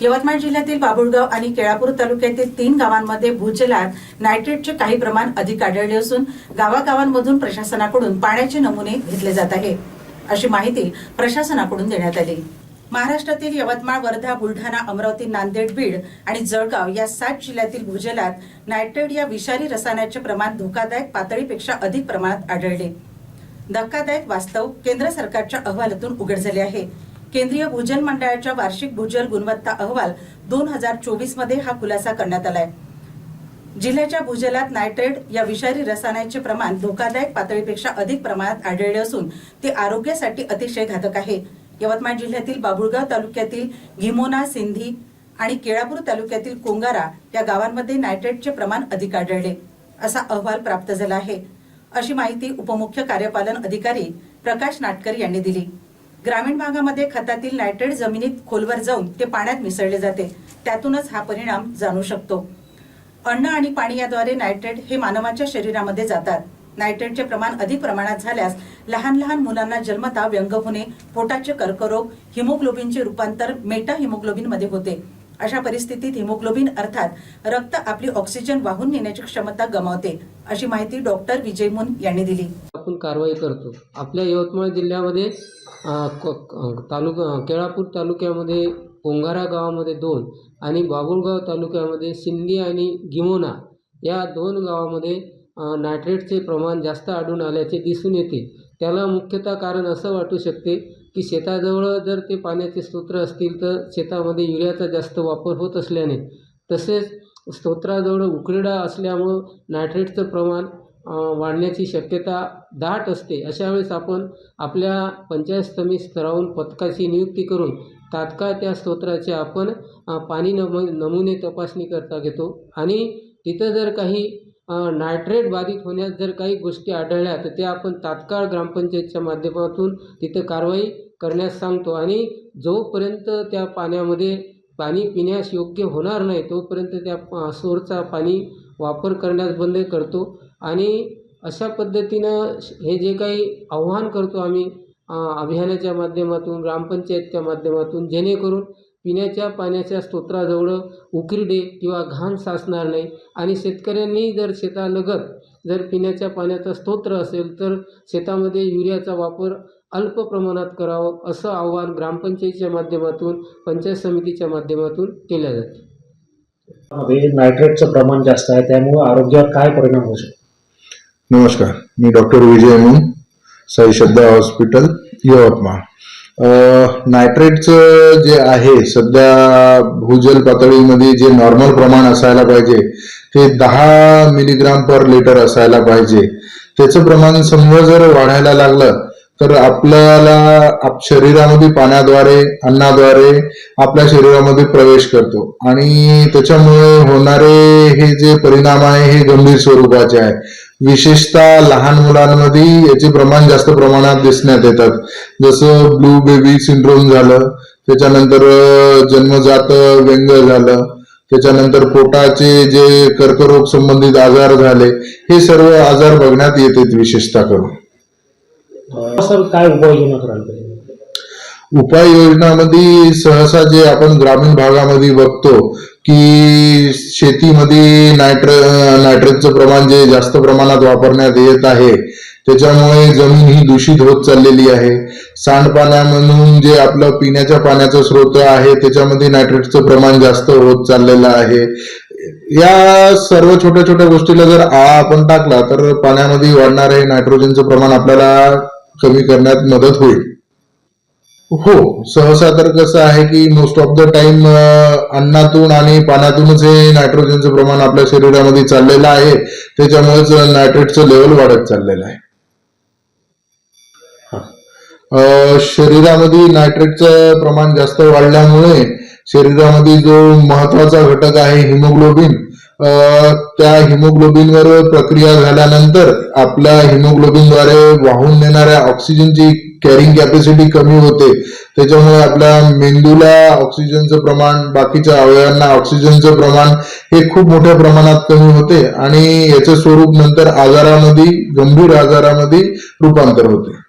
यवतमाळ जिल्ह्यातील बाबुळगाव आणि केळापूर तालुक्यातील तीन गावांमध्ये भूजलात नायट्रेटचे काही प्रमाण अधिक आढळले असून गावागावांमधून प्रशासनाकडून पाण्याचे नमुने घेतले जात आहे अशी माहिती प्रशासनाकडून देण्यात आली. महाराष्ट्रातील यवतमाळ वर्धा बुलढाणा अमरावती नांदेड बीड आणि जळगाव या सात जिल्ह्यातील भूजलात नायट्रेट या विषारी रसायनाचे प्रमाण धोकादायक पातळीपेक्षा अधिक प्रमाणात आढळले. धक्कादायक वास्तव केंद्र सरकारच्या अहवालातून उघड झाले आहे. केंद्रीय भूजल मंडळाच्या वार्षिक भूजल गुणवत्ता अहवाल दोन हजार चोवीसमध्ये हा खुलासा करण्यात आलाय. जिल्ह्याच्या भूजलात नायट्रेट या विषारी रसायनाचे प्रमाण धोकादायक पातळीपेक्षा अधिक प्रमाणात आढळले असून ते आरोग्यासाठी अतिशय घातक आहे. यवतमाळ जिल्ह्यातील बाबुळगाव तालुक्यातील घिमोना सिंधी आणि केळापूर तालुक्यातील कोंगारा या गावांमध्ये नायट्रेटचे प्रमाण अधिक आढळले असा अहवाल प्राप्त झाला आहे. अशी माहिती उपमुख्य कार्यपालन अधिकारी प्रकाश नाटकर यांनी दिली. ग्रामीण भागामध्ये खतातील नायट्रेट जमिनीत खोलवर जाऊन ते पाण्यात मिसळले जाते. त्यातूनच हा परिणाम जाणू शकतो. अन्न आणि पाणी याद्वारे नायट्रेट हे मानवाच्या शरीरामध्ये जातात. नायट्रेटचे प्रमाण अधिक प्रमाणात झाल्यास लहान लहान मुलांना जन्मता व्यंग होणे पोटाचे कर्करोग हिमोग्लोबिनचे रूपांतर मेटा हिमोग्लोबिनमध्ये होते. अशा परिस्थितीत हिमोग्लोबिन अर्थात रक्त आपली ऑक्सिजन वाहून नेण्याची क्षमता गमावते अशी माहिती डॉक्टर विजय मुन यांनी दिली. आपण कारवाई करतो. आपल्या यवतमाळ जिल्ह्यामध्ये क- तालुका केळापूर तालुक्यामध्ये पोंगारा गावामध्ये दोन आणि बाबुळगाव तालुक्यामध्ये सिंधी आणि गिमोना या दोन गावामध्ये नायट्रेटचे प्रमाण जास्त आढळून आल्याचे दिसून येते. त्याला मुख्यतः कारण असं वाटू शकते की शेताजवळ जर ते पाण्याचे स्तोत्र असतील तर शेतामध्ये युरियाचा जास्त वापर होत असल्याने. तसेच स्तोत्राजवळ उकरडा असल्यामुळं नायट्रेटचं प्रमाण वाढण्याची शक्यता दाट असते. अशा वेळेस आपण आपल्या पंचायत समिती स्तरावरून पथकाची नियुक्ती करून तात्काळ त्या स्तोत्राचे आपण पाणी नम नमुने तपासणी करता घेतो. आणि तिथं जर काही नायट्रेट बाधित होण्यास जर काही गोष्टी आढळल्या तर त्या आपण तात्काळ ग्रामपंचायतच्या माध्यमातून तिथं कारवाई करण्यास सांगतो. आणि जोपर्यंत त्या पाण्यामध्ये पाणी पिण्यास योग्य होणार नाही तोपर्यंत त्या सोरचा पाणी वापर करण्यास बंद करतो. आणि अशा पद्धतीनं हे जे काही आव्हान करतो आम्ही अभियानाच्या माध्यमातून ग्रामपंचायतच्या माध्यमातून जेणेकरून पिण्याच्या पाण्याच्या स्तोत्राजवळ उकिरडे किंवा घाण साचणार नाही. आणि शेतकऱ्यांनी जर शेतालगत जर पिण्याच्या पाण्याचा स्तोत्र असेल तर शेतामध्ये युरियाचा वापर अल्प प्रमाणात करावं असं आव्हान ग्रामपंचायतीच्या माध्यमातून पंचायत समितीच्या माध्यमातून केलं जातं. मध्ये नायट्रेटचं प्रमाण जास्त आहे त्यामुळे आरोग्यावर काय परिणाम होऊ शकतो? नमस्कार मी डॉक्टर विजय मुन साई श्रद्धा हॉस्पिटल यवतमाळ. अं, नायट्रेटचं जे आहे सध्या भूजल पातळीमध्ये जे नॉर्मल प्रमाण असायला पाहिजे ते दहा मिलीग्राम पर लिटर असायला पाहिजे. त्याचं प्रमाण समजा जर वाढायला लागलं तर आपल्याला शरीरामध्ये पाण्याद्वारे अन्नाद्वारे आपल्या शरीरामध्ये प्रवेश करतो. आणि त्याच्यामुळे होणारे हे जे परिणाम आहे हे गंभीर स्वरूपाचे आहे. विशेषतः लहान मुलांमध्ये याचे प्रमाण जास्त प्रमाणात दिसण्यात येतात. जसं ब्लू बेबी सिंड्रोम झालं त्याच्यानंतर जन्मजात व्यंग झालं त्याच्यानंतर पोटाचे जे कर्करोग संबंधित आजार झाले हे सर्व आजार बघण्यात येतात विशेषतः करून. सर काय उपाययोजना करायला पाहिजे उपाययोजनामध्ये सहसा जे आपण ग्रामीण भागामध्ये बघतो की शेतीमध्ये नायट्र नायट्रेटचं प्रमाण जे जास्त प्रमाणात वापरण्यात येत आहे त्याच्यामुळे जमीन ही दूषित होत चाललेली आहे. सांडपाण्यामधून जे आपलं पिण्याच्या पाण्याचा स्रोत आहे त्याच्यामध्ये नायट्रेटचं प्रमाण जास्त होत चाललेलं आहे. या सर्व छोट्या छोट्या गोष्टीला जर आळा आपण टाकला तर पाण्यामध्ये वाढणारे नायट्रोजनचं प्रमाण आपल्याला कमी करण्यात मदत होईल. हो सहसा तर कसं आहे की मोस्ट ऑफ द टाइम अन्नातून आणि पाण्यातूनच हे नायट्रोजनचं प्रमाण आपल्या शरीरामध्ये चाललेलं आहे. त्याच्यामुळेच नायट्रेटचं लेवल वाढत चाललेलं आहे. शरीरामध्ये नायट्रेटचं प्रमाण जास्त वाढल्यामुळे शरीरामध्ये जो महत्त्वाचा घटक आहे हिमोग्लोबिन त्या हिमोग्लोबिनवर प्रक्रिया झाल्यानंतर आपल्या हिमोग्लोबिनद्वारे वाहून नेणाऱ्या ऑक्सिजनची कॅरिंग कॅपॅसिटी कमी होते. त्याच्यामुळे आपल्या मेंदूला ऑक्सिजनचं प्रमाण बाकीच्या अवयवांना ऑक्सिजनचं प्रमाण हे खूप मोठ्या प्रमाणात कमी होते आणि याचं स्वरूप नंतर आजारामध्ये गंभीर आजारामध्ये रूपांतर होते.